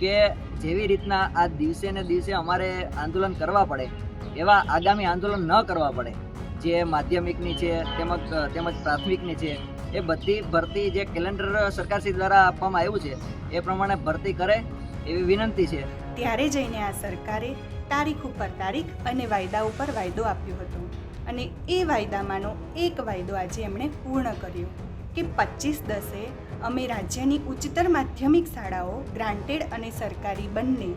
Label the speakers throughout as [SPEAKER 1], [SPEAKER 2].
[SPEAKER 1] કે જેવી રીતના આ દિવસે ને દિવસે અમારે આંદોલન કરવા પડે, એવા આગામી આંદોલન ન કરવા પડે. જે માધ્યમિકની છે, તેમજ તેમજ પ્રાથમિકની છે, એ બધી ભરતી જે કેલેન્ડર સરકારશ્રી દ્વારા આપવામાં આવ્યું છે, એ પ્રમાણે ભરતી કરે એવી વિનંતી છે.
[SPEAKER 2] ત્યારે જઈને આ સરકારે તારીખ ઉપર તારીખ અને વાયદા ઉપર વાયદો આપ્યો હતો. અને એ વાયદામાંનો એક વાયદો આજે એમણે પૂર્ણ કર્યો. કે પચીસ દસે અમે રાજ્યની ઉચ્ચતર માધ્યમિક શાળાઓ ગ્રાન્ટેડ અને સરકારી બંને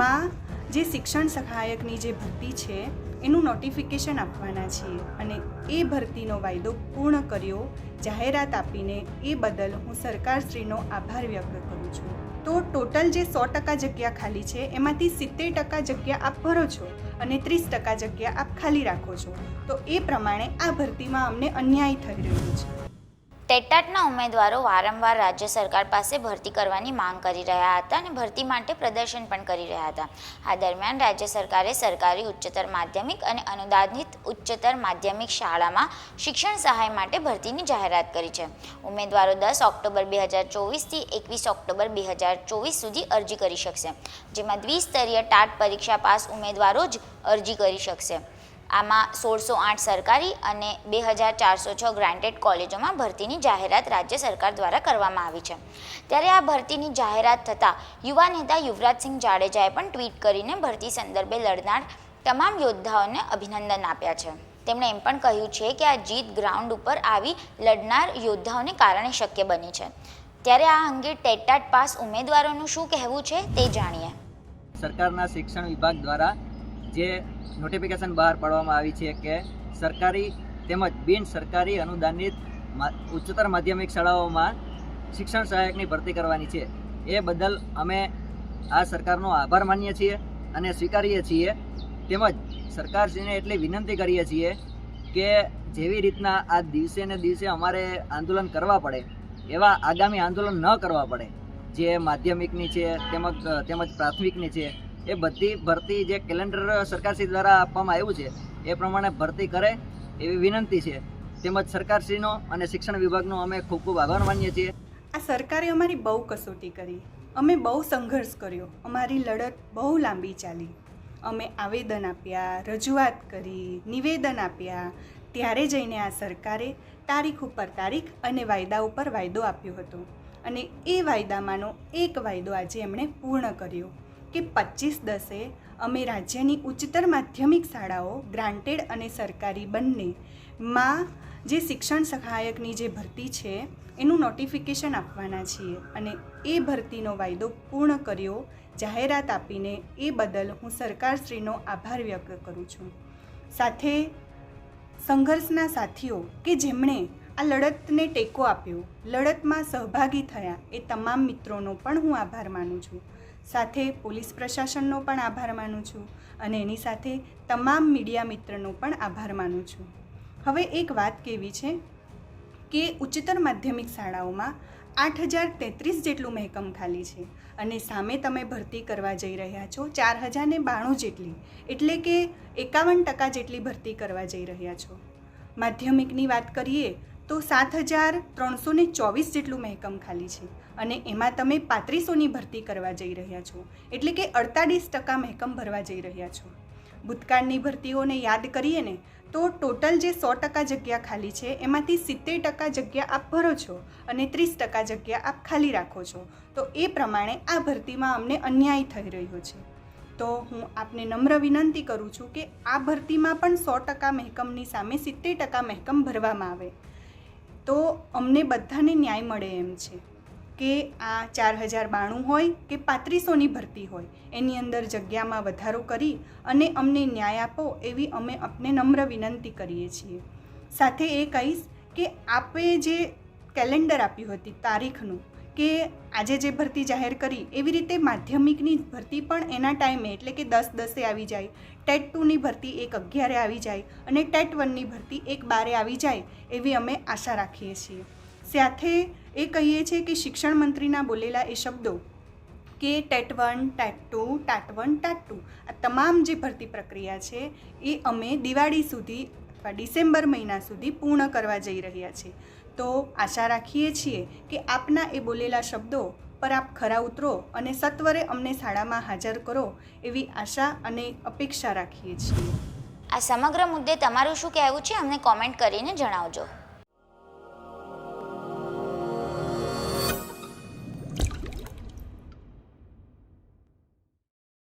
[SPEAKER 2] માં જે શિક્ષણ સહાયકની જે ભરતી છે, એનું નોટિફિકેશન આપવાના છીએ. અને એ ભરતીનો વાયદો પૂર્ણ કર્યો, જાહેરાત આપીને એ બદલ હું સરકારશ્રીનો આભાર વ્યક્ત કરું છું. તો ટોટલ જે સો ટકા જગ્યા ખાલી છે, એમાંથી સિત્તેર ટકા જગ્યા આપ ભરો છો અને ત્રીસ ટકા જગ્યા આપ ખાલી રાખો છો. તો એ પ્રમાણે આ ભરતીમાં અમને અન્યાય થઈ રહ્યો છે.
[SPEAKER 3] ટેટાટના ઉમેદવારો વારંવાર રાજ્ય સરકાર પાસે ભરતી કરવાની માંગ કરી રહ્યા હતા અને ભરતી માટે પ્રદર્શન પણ કરી રહ્યા હતા. આ દરમિયાન રાજ્ય સરકારે સરકારી ઉચ્ચતર માધ્યમિક અને અનુદાનિત ઉચ્ચતર માધ્યમિક શાળામાં શિક્ષણ સહાય માટે ભરતીની જાહેરાત કરી છે. ઉમેદવારો દસ ઓક્ટોબર બે હજાર ચોવીસથી એકવીસ ઓક્ટોબર બે હજાર ચોવીસ સુધી અરજી કરી શકશે, જેમાં દ્વિસ્તરીય ટાટ પરીક્ષા પાસ ઉમેદવારો જ અરજી કરી શકશે. આમાં સોળસો આઠ સરકારી અને બે હજાર ચારસો છ ગ્રાન્ટેડ કોલેજોમાં ભરતીની જાહેરાત રાજ્ય સરકાર દ્વારા કરવામાં આવી છે. ત્યારે આ ભરતીની જાહેરાત થતાં યુવા નેતા યુવરાજસિંહ જાડેજાએ પણ ટ્વીટ કરીને ભરતી સંદર્ભે લડનાર તમામ યોદ્ધાઓને અભિનંદન આપ્યા છે. તેમણે એમ પણ કહ્યું છે કે આ જીત ગ્રાઉન્ડ ઉપર આવી લડનાર યોદ્ધાઓને કારણે શક્ય બની છે. ત્યારે આ અંગે ટેટાટ પાસ ઉમેદવારોનું શું કહેવું છે તે જાણીએ.
[SPEAKER 1] સરકારના શિક્ષણ વિભાગ દ્વારા જે નોટિફિકેશન બહાર પાડવામાં આવી છે કે સરકારી તેમજ બિન સરકારી અનુદાનિત ઉચ્ચતર માધ્યમિક શાળાઓમાં શિક્ષણ સહાયકની ભરતી કરવાની છે. એ બદલ અમે આ સરકારનો આભાર માનીએ છીએ અને સ્વીકારીએ છીએ. તેમજ સરકારશ્રીને એટલી વિનંતી કરીએ છીએ કે જેવી રીતના આ દિવસે ને દિવસે અમારે આંદોલન કરવા પડે, એવા આગામી આંદોલન ન કરવા પડે. જે માધ્યમિકની છે, તેમજ તેમજ પ્રાથમિકની છે એ બધી ભરતી જે કેલેન્ડર સરકારશ્રી દ્વારા આપવામાં આવ્યું છે, એ પ્રમાણે ભરતી કરે એવી વિનંતી છે. તેમજ સરકારશ્રીનો અને શિક્ષણ વિભાગનો અમે ખૂબ ખૂબ આભાર માનીએ છીએ.
[SPEAKER 2] આ સરકારે અમારી બહુ કસોટી કરી. અમે બહુ સંઘર્ષ કર્યો. અમારી લડત બહુ લાંબી ચાલી. અમે આવેદન આપ્યા, રજૂઆત કરી, નિવેદન આપ્યા. ત્યારે જઈને આ સરકારે તારીખ ઉપર તારીખ અને વાયદા ઉપર વાયદો આપ્યો હતો. અને એ વાયદામાંનો એક વાયદો આજે એમણે પૂર્ણ કર્યો. કે પચીસ દસે અમે રાજ્યની ઉચ્ચતર માધ્યમિક શાળાઓ, ગ્રાન્ટેડ અને સરકારી બંને માં જે શિક્ષણ સહાયકની જે ભરતી છે, એનું નોટિફિકેશન આપવાના છીએ. અને એ ભરતીનો વાયદો પૂર્ણ કર્યો, જાહેરાત આપીને એ બદલ હું સરકારશ્રીનો આભાર વ્યક્ત કરું છું. સાથે સંઘર્ષના સાથીઓ કે જેમણે આ લડતને ટેકો આપ્યો, લડતમાં સહભાગી થયા, એ તમામ મિત્રોનો પણ હું આભાર માનું છું. સાથે પોલીસ પ્રશાસનનો પણ આભાર માનું છું અને એની સાથે તમામ મીડિયા મિત્રનો પણ આભાર માનું છું. હવે એક વાત કેવી છે કે ઉચ્ચતર માધ્યમિક શાળાઓમાં આઠ હજાર તેત્રીસ જેટલું મહેકમ ખાલી છે અને સામે તમે ભરતી કરવા જઈ રહ્યા છો ચાર હજાર ને બાણું જેટલી, એટલે કે એકાવન ટકા જેટલી ભરતી કરવા જઈ રહ્યા છો. માધ્યમિકની વાત કરીએ તો સાત હજાર ત્રણસો ને ચોવીસ જેટલું મહેકમ ખાલી છે. અને એમાં તમે પાંત્રીસોની ભરતી કરવા જઈ રહ્યા છો. એટલે કે અડતાલીસ ટકા મહેકમ ભરવા જઈ રહ્યા છો. ભૂતકાળની ભરતીઓને યાદ કરીએ ને, તો ટોટલ જે સો ટકા જગ્યા ખાલી છે, એમાંથી સિત્તેર ટકા જગ્યા આપ ભરો છો અને ત્રીસ ટકા જગ્યા આપ ખાલી રાખો છો. તો એ પ્રમાણે આ ભરતીમાં અમને અન્યાય થઈ રહ્યો છે. તો હું આપને નમ્ર વિનંતી કરું છું કે આ ભરતીમાં પણ સો ટકા મહેકમની સામે સિત્તેર ટકા મહેકમ ભરવામાં આવે. તો અમને બધાને ન્યાય મળે એમ છે કે આ ચાર હજાર બાણું હોય કે પાંત્રીસોની ભરતી હોય, એની અંદર જગ્યામાં વધારો કરી અને અમને ન્યાય આપો એવી અમે આપને નમ્ર વિનંતી કરીએ છીએ. સાથે એ કહીશ કે આપે જે કેલેન્ડર આપ્યું હતી તારીખનું કે આજે જે ભરતી જાહેર કરી, એવી રીતે માધ્યમિકની ભરતી પણ એના ટાઈમે, એટલે કે દસ દસે આવી જાય. ટેટ ટુની ભરતી એક અગિયારે આવી જાય અને ટેટ વનની ભરતી એક બારે આવી જાય, એવી અમે આશા રાખીએ છીએ. સાથે એ કહીએ છીએ કે શિક્ષણ મંત્રીના બોલેલા એ શબ્દો કે TET one, TET two, TAT one, TAT two, આ તમામ જે ભરતી પ્રક્રિયા છે, એ અમે દિવાળી સુધી અથવા ડિસેમ્બર મહિના સુધી પૂર્ણ કરવા જઈ રહ્યા છીએ. તો આશા રાખીએ છીએ કે આપના એ બોલેલા શબ્દો પર આપ ખરા ઉતરો અને સત્વરે અમને શાળામાં હાજર કરો એવી આશા અને અપેક્ષા રાખીએ છીએ.
[SPEAKER 3] આ સમગ્ર મુદ્દે તમારું શું કહેવું છે, અમને કોમેન્ટ કરીને જણાવજો.